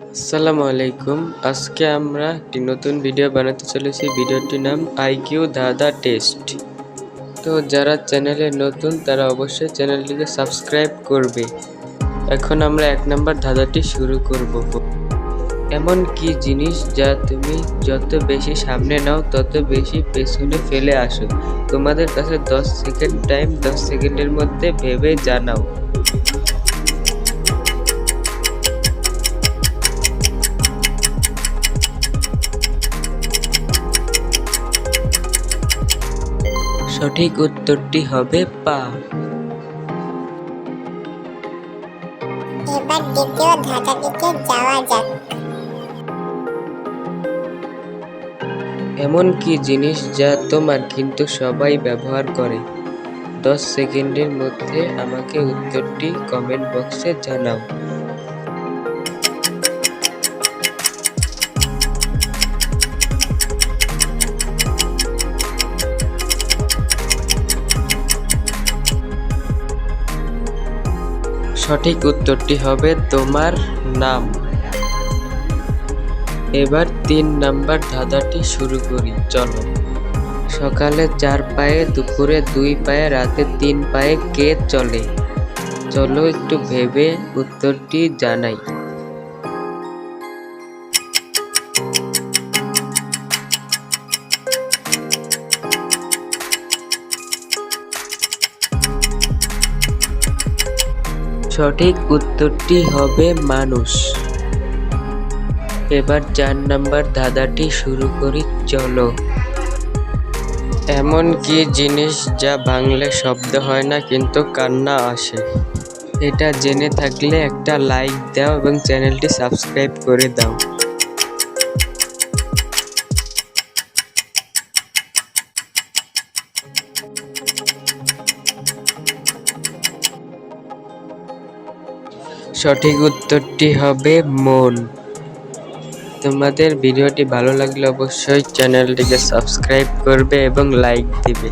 আসসালামু আলাইকুম। আজকে আমরা একটি নতুন ভিডিও বানাতে চলেছি। ভিডিওটির নাম আইকিউ দাদা টেস্ট। তো যারা চ্যানেলে নতুন, তারা অবশ্যই চ্যানেলটিকে সাবস্ক্রাইব করবে। এখন আমরা এক নম্বর ধাঁধাটি শুরু করব। এমন কি জিনিস যা তুমি যত বেশি সামনে নাও, তত বেশি পেছনে ফেলে আসো। তোমাদের কাছে দশ সেকেন্ড টাইম দশ সেকেন্ডের মধ্যে ভেবে জানাও। সঠিক উত্তরটি হবে পা। এবার দ্বিতীয় যাওয়া যাক। এমন কি জিনিস যা তোমার কিন্তু সবাই ব্যবহার করে? দশ সেকেন্ডের মধ্যে আমাকে উত্তরটি কমেন্ট বক্সে জানাও। সঠিক উত্তরটি হবে তোমার নাম। এবার তিন নাম্বার ধাঁধাটি শুরু করি, চলো। সকালে চার পায়ে, দুপুরে দুই পায়ে, রাতে তিন পায়ে কে চলে? চলো একটু ভেবে উত্তরটি জানাই। সঠিক উত্তরটি হবে মানুষ। এবার চার নাম্বার ধাঁধাটি শুরু করি, চলো। এমন কি জিনিস যা বাংলা শব্দ হয় না, কিন্তু কান্না আসে? এটা জেনে থাকলে একটা লাইক দাও এবং চ্যানেলটি সাবস্ক্রাইব করে দাও। সঠিক উত্তরটি হবে মন। তোমাদের ভিডিওটি ভালো লাগলে অবশ্যই চ্যানেলটিকে সাবস্ক্রাইব করবে এবং লাইক দিবে।